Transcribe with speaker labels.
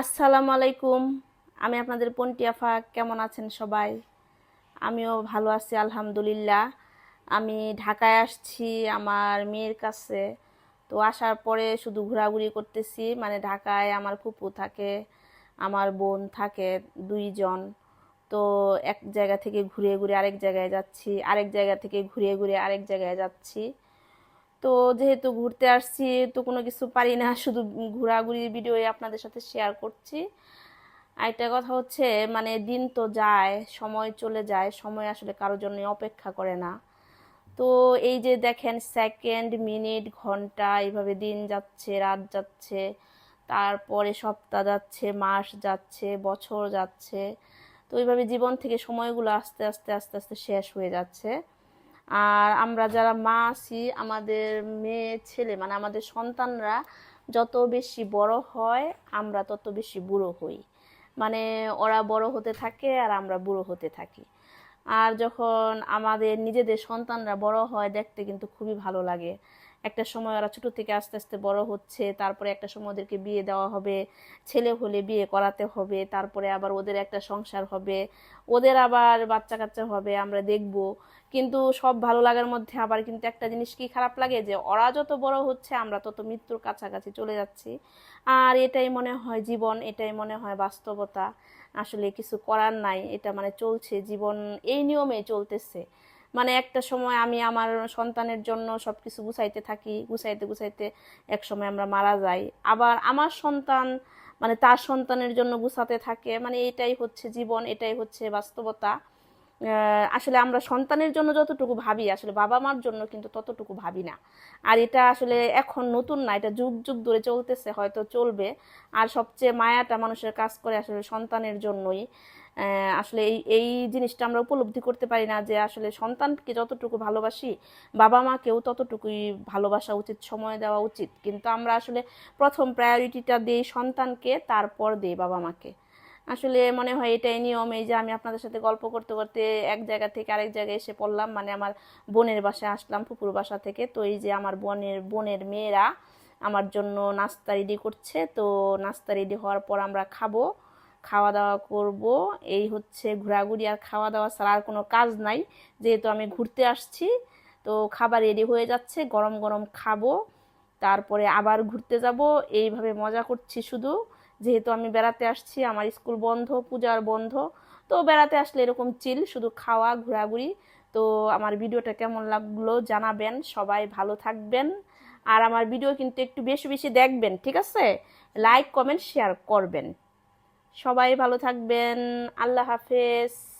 Speaker 1: আসসালামু আলাইকুম। আমি আপনাদের পন্টিয়াফা কেমন আছেন সবাই? আমিও ভালো আছি, আলহামদুলিল্লাহ। আমি ঢাকায় আসছি, আমার মেয়ের কাছে। তো আসার পরে শুধু ঘোরাঘুরি করতেছি মানে ঢাকায় আমার ফুপু থাকে, আমার বোন থাকে দুইজন। তো এক জায়গা থেকে ঘুরে ঘুরে আরেক জায়গায় যাচ্ছি, আরেক জায়গা থেকে ঘুরে ঘুরে আরেক জায়গায় যাচ্ছি। তো যেহেতু ঘুরতে আসছি, তো কোনো কিছু পারি না, শুধু ঘোরাঘুরির ভিডিও আপনাদের সাথে শেয়ার করছি। আরেকটা কথা হচ্ছে মানে দিন তো যায়, সময় চলে যায়, সময় আসলে কারোর জন্য অপেক্ষা করে না। তো এই যে দেখেন সেকেন্ড মিনিট ঘণ্টা, এইভাবে দিন যাচ্ছে, রাত যাচ্ছে, তারপরে সপ্তাহ যাচ্ছে, মাস যাচ্ছে, বছর যাচ্ছে, তো এইভাবে জীবন থেকে সময়গুলো আস্তে আস্তে আস্তে আস্তে শেষ হয়ে যাচ্ছে। আর আমরা যারা মা আছি, আমাদের মেয়ে, ছেলে মানে আমাদের সন্তানরা যত বেশি বড় হয়, আমরা তত বেশি বুড়ো হই। মানে ওরা বড় হতে থাকে আর আমরা বুড়ো হতে থাকি। আর যখন আমাদের নিজেদের সন্তানরা বড় হয়, দেখতে কিন্তু খুবই ভালো লাগে। একটা সময় ওরা ছোট থেকে আস্তে আস্তে বড় হচ্ছে, তারপরে একটা সময় ওদেরকে বিয়ে দেওয়া হবে, ছেলে হলে বিয়ে করাতে হবে, তারপরে আবার ওদের একটা সংসার হবে, ওদের আবার বাচ্চা কাচ্চা হবে, আমরা দেখব। কিন্তু সব ভালো লাগার মধ্যে আবার কিন্তু একটা জিনিস কি খারাপ লাগে যে, ওরা যত বড় হচ্ছে, আমরা তত মৃত্যুর কাছাকাছি চলে যাচ্ছি। আর এটাই মনে হয় জীবন, এটাই মনে হয় বাস্তবতা। আসলে কিছু করার নাই, এটা মানে চলছে, জীবন এই নিয়মে চলতেছে। মানে একটা সময় আমি আমার সন্তানের জন্য সব কিছু গুছাইতে থাকি, গুছাইতে গুছাইতে এক সময় আমরা মারা যাই। আবার আমার সন্তান মানে তার সন্তানের জন্য গুছাতে থাকে মানে এটাই হচ্ছে জীবন, এটাই হচ্ছে বাস্তবতা। আসলে আমরা সন্তানের জন্য যতটুকু ভাবি, আসলে বাবা মার জন্য কিন্তু ততটুকু ভাবি না। আর এটা আসলে এখন নতুন না, এটা যুগ যুগ ধরে চলতেছে, হয়তো চলবে। আর সবচেয়ে মায়াটা মানুষের কাজ করে আসলে সন্তানের জন্যই। আসলে এই এই জিনিসটা আমরা উপলব্ধি করতে পারি না যে আসলে সন্তানকে যতটুকু ভালোবাসি বাবা মাকেও ততটুকুই ভালোবাসা উচিত, সময় দেওয়া উচিত। কিন্তু আমরা আসলে প্রথম প্রায়োরিটিটা দিই সন্তানকে, তারপর দিই বাবা মাকে আসলে মনে হয় এটাই নিয়ম, এই যে আমি আপনাদের সাথে গল্প করতে করতে এক জায়গা থেকে আরেক জায়গায় এসে পড়লাম মানে আমার বোনের বাসায় আসলাম ফুপুর বাসা থেকে। তো এই যে আমার বোনের বোনের মেয়েরা আমার জন্য নাস্তা রেডি করছে, তো নাস্তা রেডি হওয়ার পর আমরা খাব খাওয়া দাওয়া করব। এই হচ্ছে ঘোরাঘুরি আর খাওয়া দাওয়া ছাড়া আর কোনো কাজ নাই, যেহেতু আমি ঘুরতে আসছি, তো খাবার রেডি হয়ে যাচ্ছে গরম গরম খাব, তারপরে আবার ঘুরতে যাব, এইভাবে মজা করছি শুধু। যেহেতু আমি বেড়াতে আসছি, আমার স্কুল বন্ধ, পূজার বন্ধ, তো বেড়াতে আসলে এরকম চিল, শুধু খাওয়া, ঘোরাঘুরি। তো আমার ভিডিওটা কেমন লাগল জানাবেন, সবাই ভালো থাকবেন। আর আমার ভিডিও কিন্তু একটু বেশি বেশি দেখবেন, ঠিক আছে? লাইক কমেন্ট শেয়ার করবেন। সবাই ভালো থাকবেন, আল্লাহ হাফেজ।